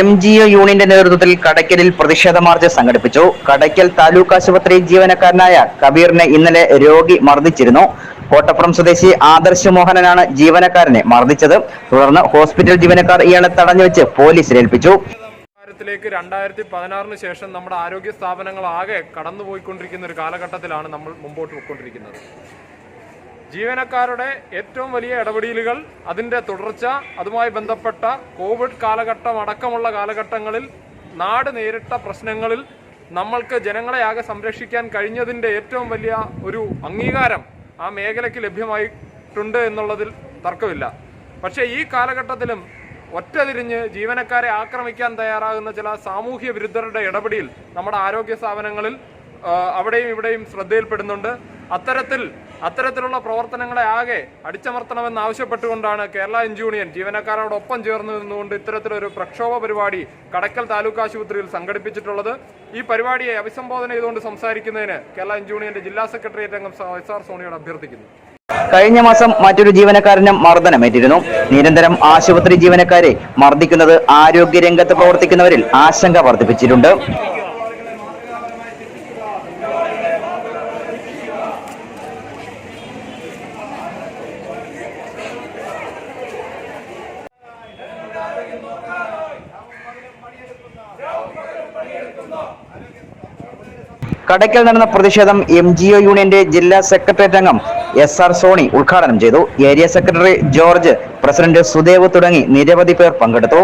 M G O യൂണിയന്റെ നേതൃത്വത്തിൽ കടയ്ക്കലിൽ പ്രതിഷേധ മാർച്ച് സംഘടിപ്പിച്ചു. കടയ്ക്കൽ താലൂക്ക് ആശുപത്രി ജീവനക്കാരനായ കബീറിനെ ഇന്നലെ രോഗി മർദ്ദിച്ചിരുന്നു. കോട്ടപ്പുറം സ്വദേശി ആദർശ് മോഹനനാണ് ജീവനക്കാരനെ മർദ്ദിച്ചത്. തുടർന്ന് ഹോസ്പിറ്റൽ ജീവനക്കാർ ഇയാളെ തടഞ്ഞു വെച്ച് പോലീസിൽ ഏൽപ്പിച്ചു. ത്തിലേക്ക് രണ്ടായിരത്തി പതിനാറിന് ശേഷം നമ്മുടെ ആരോഗ്യ സ്ഥാപനങ്ങൾ ആകെ കടന്നുപോയിക്കൊണ്ടിരിക്കുന്ന ഒരു കാലഘട്ടത്തിലാണ് നമ്മൾ മുമ്പോട്ട് പോയിക്കൊണ്ടിരിക്കുന്നത്. ജീവനക്കാരുടെ ഏറ്റവും വലിയ ഇടപെടലുകൾ അതിന്റെ തുടർച്ച അതുമായി ബന്ധപ്പെട്ട കോവിഡ് കാലഘട്ടം അടക്കമുള്ള കാലഘട്ടങ്ങളിൽ നാട് നേരിട്ട പ്രശ്നങ്ങളിൽ നമ്മൾക്ക് ജനങ്ങളെ ആകെ സംരക്ഷിക്കാൻ കഴിഞ്ഞതിന്റെ ഏറ്റവും വലിയ ഒരു അംഗീകാരം ആ മേഖലയ്ക്ക് ലഭ്യമായിട്ടുണ്ട് എന്നുള്ളതിൽ തർക്കമില്ല. പക്ഷേ ഈ കാലഘട്ടത്തിലും ഒറ്റതിരിഞ്ഞ് ജീവനക്കാരെ ആക്രമിക്കാൻ തയ്യാറാകുന്ന ചില സാമൂഹ്യ വിരുദ്ധരുടെ ഇടപെടൽ നമ്മുടെ ആരോഗ്യ സ്ഥാപനങ്ങളിൽ അവിടെയും ഇവിടെയും ശ്രദ്ധയിൽപ്പെടുന്നുണ്ട്. അത്തരത്തിൽ അത്തരത്തിലുള്ള പ്രവർത്തനങ്ങളെ ആകെ അടിച്ചമർത്തണമെന്ന് ആവശ്യപ്പെട്ടുകൊണ്ടാണ് കേരള എൻ യൂണിയൻ ജീവനക്കാരോടൊപ്പം ചേർന്ന് നിന്നുകൊണ്ട് ഇത്തരത്തിലൊരു പ്രക്ഷോഭ പരിപാടി കടക്കൽ താലൂക്ക് ആശുപത്രിയിൽ സംഘടിപ്പിച്ചിട്ടുള്ളത്. ഈ പരിപാടിയെ അഭിസംബോധന ചെയ്തുകൊണ്ട് സംസാരിക്കുന്നതിന് കേരള എൻ യൂണിയന്റെ ജില്ലാ സെക്രട്ടേറിയറ്റ് അംഗം എസ് ആർ സോണിയോട് അഭ്യർത്ഥിക്കുന്നു. കഴിഞ്ഞ മാസം മറ്റൊരു ജീവനക്കാരനും മർദ്ദനമേറ്റിരുന്നു. നിരന്തരം ആശുപത്രി ജീവനക്കാരെ മർദ്ദിക്കുന്നത് ആരോഗ്യ ആരോഗ്യരംഗത്ത് പ്രവർത്തിക്കുന്നവരിൽ ആശങ്ക വർദ്ധിപ്പിച്ചിട്ടുണ്ട്. കടയ്ക്കൽ നടന്ന പ്രതിഷേധം എം ജി ഒ യൂണിയന്റെ ജില്ലാ സെക്രട്ടേറിയറ്റ് അംഗം എസ് ആർ സോണി ഉദ്ഘാടനം ചെയ്തു. Area secretary George president Sudev തുടങ്ങി നിരവധി പേർ പങ്കെടുത്തു.